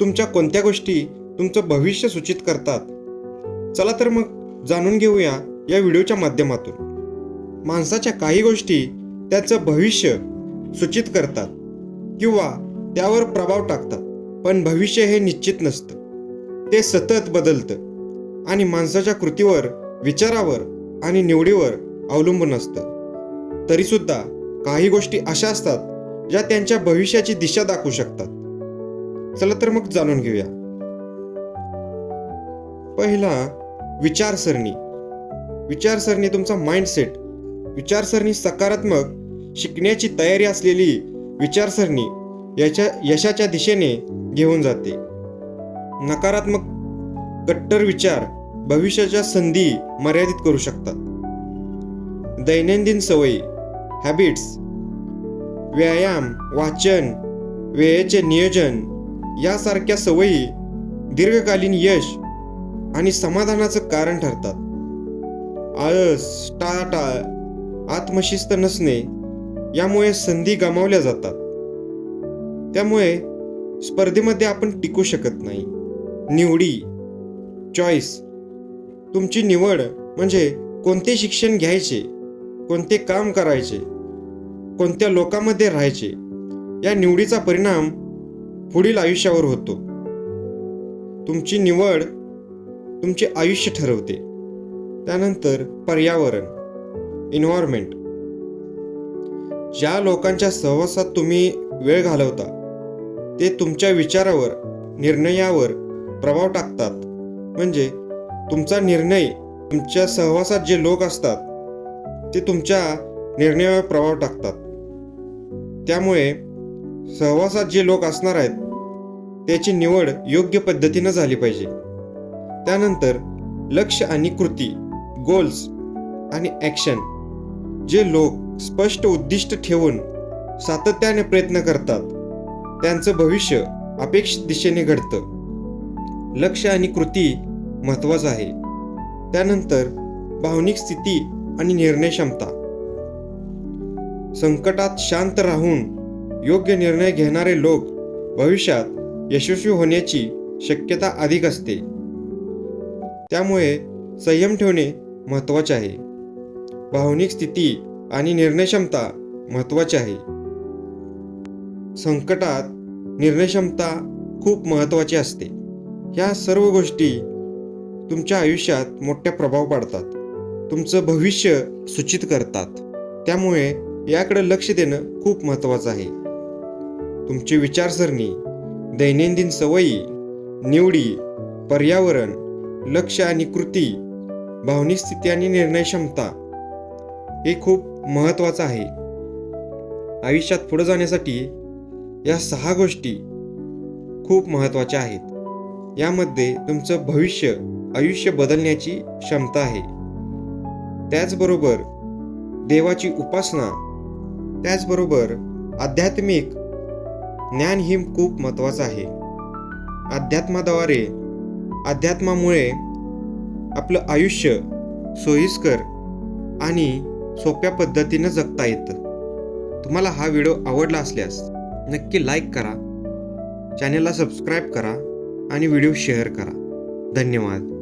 तुमच्या कोणत्या गोष्टी तुमचं भविष्य सूचित करतात? चला तर मग जाणून घेऊया या व्हिडिओच्या माध्यमातून. माणसाच्या काही गोष्टी त्याचं भविष्य सूचित करतात किंवा त्यावर प्रभाव टाकतात पण भविष्य हे निश्चित नसतं. ते सतत बदलतं आणि माणसाच्या कृतीवर विचारावर आणि निवडीवर अवलंबून असतं. तरीसुद्धा काही गोष्टी अशा असतात ज्या त्यांच्या भविष्याची दिशा दाखवू शकतात. चला तर मग जाणून घेऊया. पहिला विचारसरणी. विचारसरणी तुमचा माइंडसेट विचारसरणी सकारात्मक शिकण्याची तयारी असलेली विचारसरणी याच्या यशाच्या दिशेने घेऊन जाते. नकारात्मक कट्टर विचार भविष्याच्या संधी मर्यादित करू शकतात. दैनंदिन सवयी हॅबिट्स व्यायाम वाचन वेळेचे नियोजन यासारख्या सवयी दीर्घकालीन यश आणि समाधानाचं कारण ठरतात. आळस टाळाटाळ आत्मशिस्त नसणे यामुळे संधी गमावल्या जातात. त्यामुळे स्पर्धेमध्ये आपण टिकू शकत नाही. निवडी चॉईस तुमची निवड म्हणजे कोणते शिक्षण घ्यायचे कोणते काम करायचे कोणत्या लोकांमध्ये राहायचे या निवडीचा परिणाम पुढील आयुष्यावर होतो. तुमची निवड तुमचे आयुष्य ठरवते. त्यानंतर पर्यावरण इन्व्हायरमेंट ज्या लोकांच्या सहवासात तुम्ही वेळ घालवता ते तुमच्या विचारावर निर्णयावर प्रभाव टाकतात. म्हणजे तुमचा निर्णय तुमच्या सहवासात जे लोक असतात ते तुमच्या निर्णयावर प्रभाव टाकतात. त्यामुळे सहवासात जे लोक असणार आहेत त्याची निवड योग्य पद्धतीनं झाली पाहिजे. त्यानंतर लक्ष आणि कृती गोल्स आणि ॲक्शन जे लोक स्पष्ट उद्दिष्ट ठेवून सातत्याने प्रयत्न करतात त्यांचं भविष्य अपेक्षित दिशेने घडतं. लक्ष आणि कृती महत्त्वाचं आहे. त्यानंतर भावनिक स्थिती आणि निर्णय क्षमता. संकटात शांत राहून योग्य निर्णय घेणारे लोक भविष्यात यशस्वी होण्याची शक्यता अधिक असते. त्यामुळे संयम ठेवणे महत्त्वाचे आहे. भावनिक स्थिती आणि निर्णयक्षमता महत्त्वाची आहे. संकटात निर्णयक्षमता खूप महत्त्वाची असते. ह्या सर्व गोष्टी तुमच्या आयुष्यात मोठ्या प्रभाव पाडतात. तुमचं भविष्य सूचित करतात. त्यामुळे याकडे लक्ष देणं खूप महत्त्वाचं आहे. तुमची विचारसरणी दैनंदिन सवयी निवडी पर्यावरण लक्ष आणि कृती भावनिक स्थिती आणि निर्णय क्षमता हे खूप महत्त्वाचं आहे. आयुष्यात पुढे जाण्यासाठी या सहा गोष्टी खूप महत्त्वाच्या आहेत. यामध्ये तुमचं भविष्य आयुष्य बदलण्याची क्षमता आहे. त्याचबरोबर देवाची उपासना त्याचबरोबर आध्यात्मिक ज्ञान ही खूप महत्त्वाचं आहे. अध्यात्माद्वारे अध्यात्मामुळे आपलं आयुष्य सोयीस्कर आणि सोप्या पद्धतीनं जगता येतं. तुम्हाला हा व्हिडिओ आवडला असल्यास नक्की लाईक करा चॅनेलला सबस्क्राईब करा आणि व्हिडिओ शेअर करा. धन्यवाद.